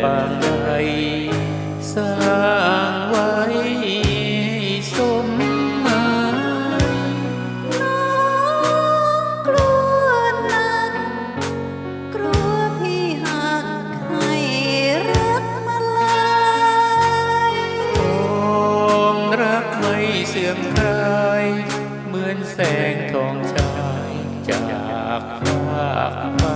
ไป สร้างไว้สมหายน้องกลัวนัก กลัวพี่หักให้รักมาลยองรักไม่เสื่อมคลยเหมือนแสงทองชายจากฟ้า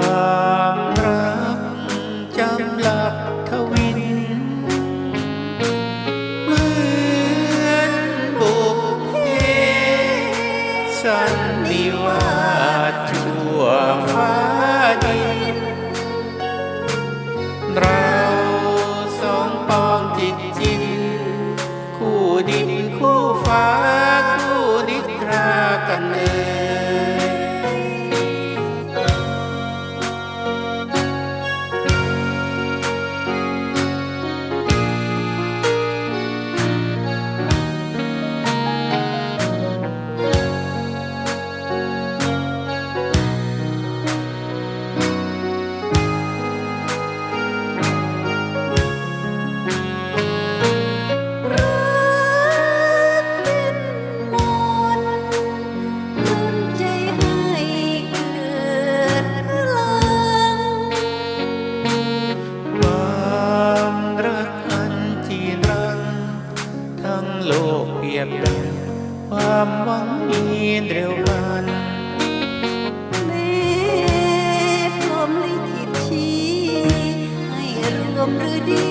pa ความหวังมีเร็ววันแม่พร้อมลิขิตชี้ให้รวมหรือดี